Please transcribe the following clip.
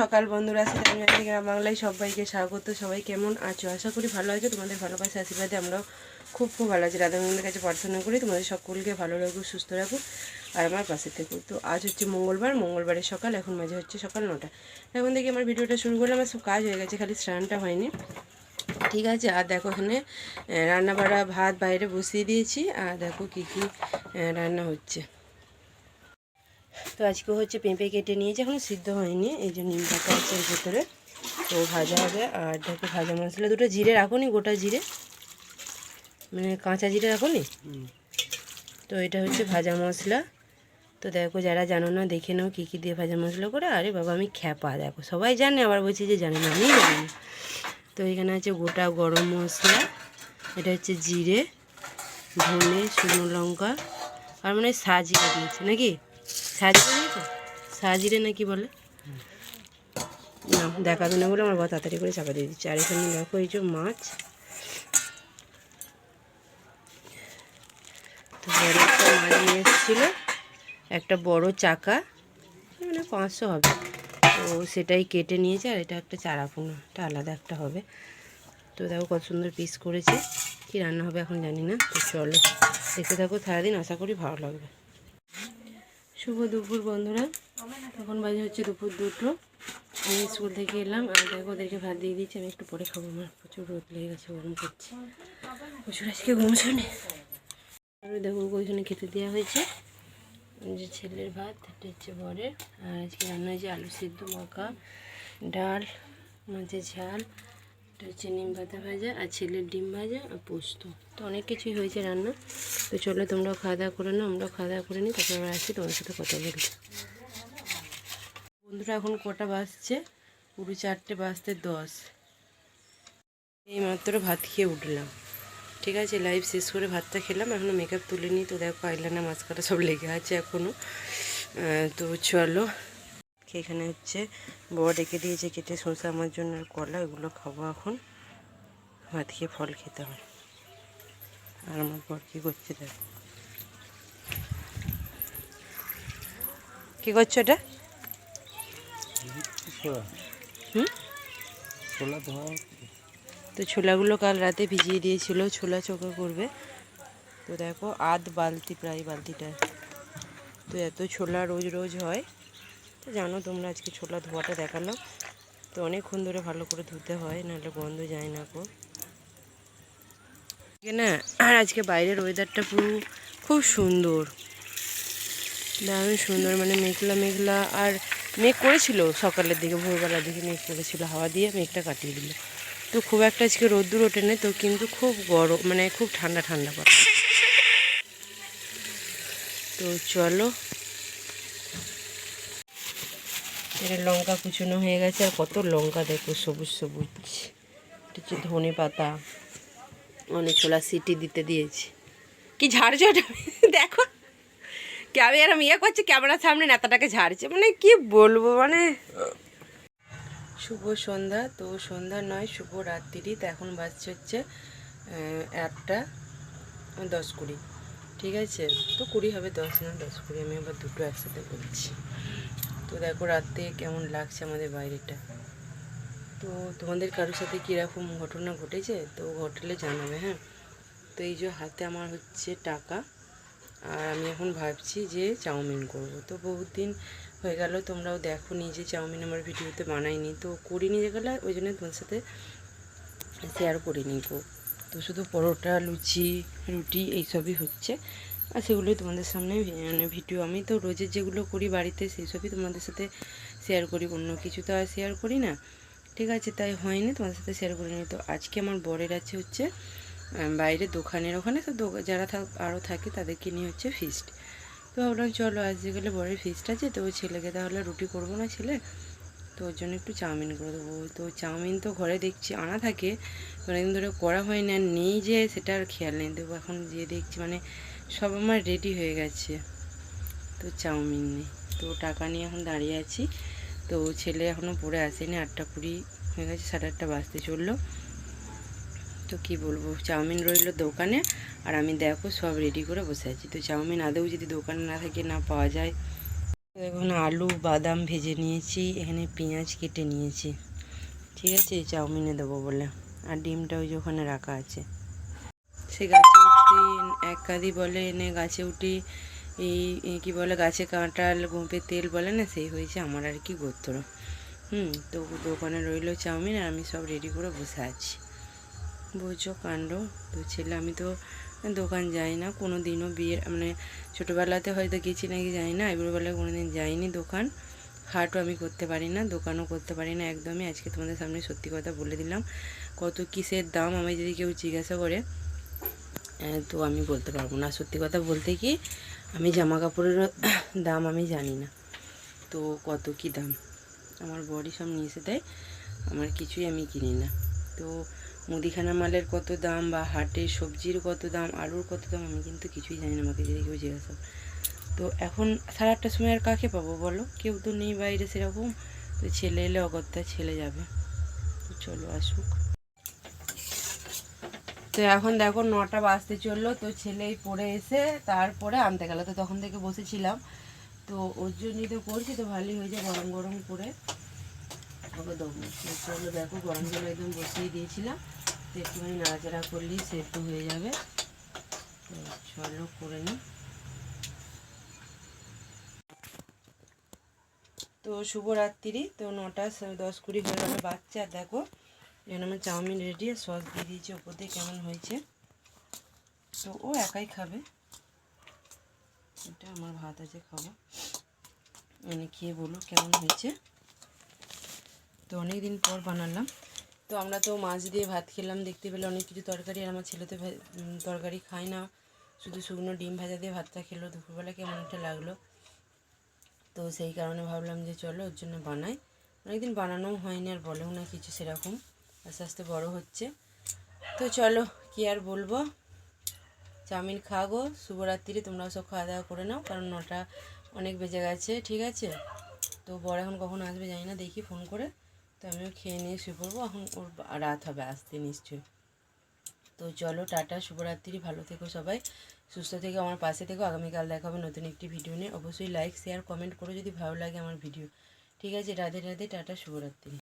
সকাল বন্ধুরা আমি গ্রাম বাংলায় সবাইকে স্বাগত। সবাই কেমন আছো? আশা করি ভালো আছো। তোমাদের ভালোবাসা, আশীর্বাদে আমরাও খুব খুব ভালো আছি। রাধামন্দির কাছে প্রার্থনা করি, তোমাদের সকলকে ভালো রাখুক, সুস্থ রাখুক আর আমার পাশে থেকো। তো আজ হচ্ছে মঙ্গলবার। মঙ্গলবারের সকাল, এখন মাঝে হচ্ছে সকাল নটা। এখন থেকে আমার ভিডিওটা শুরু করলাম, আমার সব কাজ হয়ে গেছে, খালি স্নানটা হয়নি। ঠিক আছে, আর দেখো এখানে রান্না বাড়া ভাত বাইরে বসিয়ে দিয়েছি। আর দেখো কী কী রান্না হচ্ছে। তো আজকে হচ্ছে পেঁপে কেটে নিয়েছি এখনও সিদ্ধ হয়নি এই যে নিম পাতা আছে এর ভেতরে তো ভাজা হবে। আর দেখো ভাজা মশলা দুটো জিরে রাখুনি গোটা জিরে। মানে কাঁচা জিরে রাখুনি তো এটা হচ্ছে ভাজা মশলা। তো দেখো যারা জানো না দেখে নাও কী কী দিয়ে ভাজা মশলা করে। আরে বাবা আমি খ্যাপা দেখো। সবাই জানে আবার বলছি যে জানে না আমি জানি না। তো এখানে আছে গোটা গরম মশলা এটা হচ্ছে জিরে ধনে শুকনো লঙ্কা আর মানে সাজিরে দিয়েছে নাকি? সাজিরে সাজিরে নাকি বলে? না, দেখাবে না বলে আমার বাবা তাড়াতাড়ি করে চাপা দিয়ে দিচ্ছে। আর এখানে দেখো এই যে মাছ। তো একটা মাছ নিয়ে এসেছিল। একটা বড় চাকা। মানে পাঁচশো হবে। তো সেটাই কেটে নিয়েছে, আর এটা একটা চারাপোনা এটা আলাদা একটা হবে। তো দেখো কত সুন্দর পিস করেছে। কি রান্না হবে এখন জানি না। তো চলো, দেখতে থাকো সারাদিন। আশা করি ভালো লাগবে। শুভ দুপুর বন্ধুরা। এখন বাজে হচ্ছে দুপুর দুটো। আমি স্কুল থেকে এলাম আর দেখো ওদেরকে ভাত দিয়ে দিচ্ছি আমি একটু পরে খাব। আমার প্রচুর রোদ লেগে গেছে, গরম করছে। প্রচুর আজকে ঘুম শোনে আর দেখো ওইখানে খেতে দেওয়া হয়েছে। যে ছেলের ভাত, এটা হচ্ছে বরের। আর আজকে রান্না হয়েছে আলু সিদ্ধ মাখা ডাল, মাছের ঝাল। এটা হচ্ছে নিম পাতা ভাজা আর ছেলের ডিম ভাজা আর পোস্ত। তো অনেক কিছুই হয়েছে রান্না। তো চলো তোমরাও খাওয়া দাওয়া করে নাও, আমরাও খাওয়া দাওয়া করে নিই, তারপর আবার আসছি তোমার সাথে কথা বলি। বন্ধুরা, এখন কটা বাজছে? পুরো চারটে বাজতে দশ। এই মাত্র ভাত খেয়ে উঠলাম। ঠিক আছে লাইভ শেষ করে ভাতটা খেলাম এখনও মেকআপ তুলে তুলিনি, তো দেখো আইলানা মাস্কারা সব লেগে আছে এখনও তো চলো। এখানে হচ্ছে বড় ডেকে দিয়েছে কেটে শসা আমার জন্য আর কলা এগুলো খাব এখন। ভাত খেয়ে ফল খেতে হয় আর আমার বর কী করছে দেখো। কী করছ এটা হুম? ছোলা তো ছোলাগুলো কাল রাতে ভিজিয়ে দিয়েছিল ছোলা চোখা করবে। তো দেখো আধ বালতি প্রায় বালতিটা। তো এত ছোলা রোজ রোজ হয়। তো জানো তোমরা আজকে ছোলা ধোয়াটা দেখালাম তো অনেকক্ষণ ধরে ভালো করে ধুতে হয়, নাহলে গন্ধ যায় না কো না, আর আজকে বাইরের ওয়েদারটা পুরো খুব সুন্দর। দারুণ সুন্দর মানে মেঘলা মেঘলা। আর মেঘ করেছিল সকালের দিকে, ভোরবেলার দিকে মেঘ করেছিল, হাওয়া দিয়ে মেঘটা কাটিয়ে দিল। তো খুব একটা আজকে রোদ্দুর ওঠে না তো কিন্তু খুব গরম মানে খুব ঠান্ডা ঠান্ডা পড়ে তো চলো এটা লঙ্কা কুচনো হয়ে গেছে, আর কত লঙ্কা দেখো, সবুজ সবুজ। হচ্ছে ধনে পাতা। অনেক ছোলা সিটি দিতে দিয়েছি। কি ঝাড়ছো এটা? দেখো। ক্যাবে এরম ইয়ে করছে, ক্যামেরার সামনে নেতাটাকে ঝাড়ছে। মানে কি বলব মানে। শুভ সন্ধ্যা। তো সন্ধ্যা নয়, শুভ রাত্রি। তো এখন বাজছে হচ্ছে একটা দশ কুড়ি। ঠিক আছে? তো কুড়ি হবে দশ, না দশ কুড়ি। আমি আবার দুটো একসাথে বলছি। তো দেখো রাতে কেমন লাগছে আমাদের বাইরেটা? তো তোমাদের কারোর সাথে কীরকম ঘটনা ঘটেছে? তো ঘটলে জানাবে হ্যাঁ? তো এই যে হাতে আমার হচ্ছে টাকা, আর আমি এখন ভাবছি যে চাউমিন করব। তো বহুত দিন হয়ে গেল, তোমরাও দেখো নিজে চাউমিন আমার ভিডিওতে বানাইনি। তো করিনি যেগুলো ওই জন্য তোমার সাথে শেয়ার করিনি গো। তো শুধু পরোটা, লুচি, রুটি, এইসবই হচ্ছে। আর সেগুলোই তোমাদের সামনে মানে ভিডিও। আমি তো রোজের যেগুলো করি বাড়িতে, সেই সবই তোমাদের সাথে শেয়ার করি। অন্য কিছু তো আর শেয়ার করি না। ঠিক আছে, তাই হয়নি তোমাদের সাথে শেয়ার করিনি। তো আজকে আমার বরের আছে হচ্ছে বাইরে দোকানের ওখানে। তো যারা থাক আরও থাকে তাদেরকে নিয়ে হচ্ছে ফিস্ট তো ভাবলাম, চলো আজকে গেলে বরের ফিস্ট আছে। তো ছেলেকে তাহলে রুটি করব না ছেলে? তো ওর জন্য একটু চাউমিন করে দেবো। তো চাউমিন তো ঘরে দেখছি, আনা থাকে। অনেকদিন ধরে করা হয় না নেই যে সেটা আর খেয়াল নেই। দেবো এখন যে দেখছি মানে সব আমার রেডি হয়ে গেছে। তো চাউমিন নেই। তো টাকা নিয়ে এখন দাঁড়িয়ে আছি। তো ছেলে এখনও পড়ে আসেনি, আটটা কুড়ি হয়ে গেছে, সাড়ে আটটা বাজতে চলল। তো কি বলব, চাউমিন রইল দোকানে, আর আমি দেখো সব রেডি করে বসে আছি। তো চাউমিন আদৌ যদি দোকানে না থাকে, না পাওয়া যায়। এখন আলু, বাদাম ভেজে নিয়েছি, এখানে পেঁয়াজ কেটে নিয়েছি। ঠিক আছে, চাউমিনে দেবো বলে। আর ডিমটা ওই যে ওখানে রাখা আছে। সে গাছে এক কাদি বলে, এনে গাছে উঠি এই কি বলে, গাছে কাঁটাল গোঁপে তেল বলে না, সেই হয়েছে আমার আর কি গোত্র। হুম, তো দোকানে রইল চাউমিন আর আমি সব রেডি করে বসে আছি। বুঝছ কাণ্ড, তো ছেলে, আমি তো দোকান যাই না কোনো দিনও বিয়ের মানে ছোটোবেলাতে হয়তো গেছি নাকি যাই না এবারবেলায় কোনো দিন যাইনি দোকান। হাটও আমি করতে পারি না, দোকানও করতে পারি না, একদমই আজকে তোমাদের সামনে সত্যি কথা বলে দিলাম। কত কিসের দাম আমি যদি কেউ জিজ্ঞাসা করে তো আমি বলতে পারব না। সত্যি কথা বলতে কি, আমি জামা কাপড়ের দাম আমি জানি না। তো কত কি দাম? আমার বডি সব নিয়ে এসে দেয় আমার কিছুই আমি কিনি না। তো মুদিখানা মালের কত দাম বা হাটে সবজির কত দাম, আলুর কত দাম, আমি কিন্তু কিছুই জানি না, আমাকে যদি কেউ জিজ্ঞাসা। তো এখন সাড়ে আটটার সময় আর কাকে পাবো বলো? কেউ তো নেই বাইরে সেরকম। তো ছেলে এলে অগত্যা ছেলে যাবে। তো চলো আসুক। তো এখন দেখো নটা বাজতে চলল তো ছেলেই পড়ে এসে তারপরে আনতে গেল। তো তখন থেকে বসেছিলাম। তো ওর জন্যই তো করছি তো ভালোই হয়েছে গরম গরম করে। ওকে দেবো তো চলো দেখো গরম জল একদম বসিয়ে দিয়েছিলাম। তো একটুখানি নাড়াচাড়া করলেই সেদ্ধ হয়ে যাবে। তো চলো করে নিই। তো শুভরাত্রি তো নটা দশ কুড়ি হয়ে গেল বাচ্চা দেখো। এখানে আমার চাউমিন রেডি আর সস দিয়ে দিয়েছি ওপর দিয়ে কেমন হয়েছে। তো ও একাই খাবে। এটা আমার ভাত আছে, খাব। মানে খেয়ে বলো কেমন হয়েছে। তো অনেক দিন পর বানালাম। তো আমরা তো মাছ দিয়ে ভাত খেলাম, দেখতে পেলে অনেক কিছু তরকারি, আর আমার ছেলে তো তরকারি খায় না। শুধু শুকনো ডিম ভাজা দিয়ে ভাতটা খেলো, দুপুরবেলা কেমন একটা লাগল। তো সেই কারণে ভাবলাম যে চলো ওর জন্য বানাই। অনেকদিন বানানোও হয়নি, আর বলেও না কিছু সেরকম। আস্তে আস্তে বড় হচ্ছে। তো চলো, কি আর বলব? চাউমিন খাগো শুভরাত্রি, তোমরাও সব খাওয়া দাওয়া করে নাও, কারণ নটা অনেক বেজে গেছে, ঠিক আছে? তো বড় এখন কখন আসবে জানি না, দেখি ফোন করে। তো আমিও খেয়ে নিয়ে শুয়ে পড়ব, এখন ওর রাত হবে আসতে নিশ্চয়ই। তো চলো, টাটা, শুভরাত্রি, ভালো থেকো সবাই। সুস্থ থেকে, আমার পাশে থেকো, আগামীকাল দেখা হবে নতুন একটি ভিডিও নিয়ে। অবশ্যই লাইক শেয়ার কমেন্ট করো যদি ভালো লাগে আমার ভিডিও। ঠিক আছে, রাধে রাধে, টাটা, শুভরাত্রি।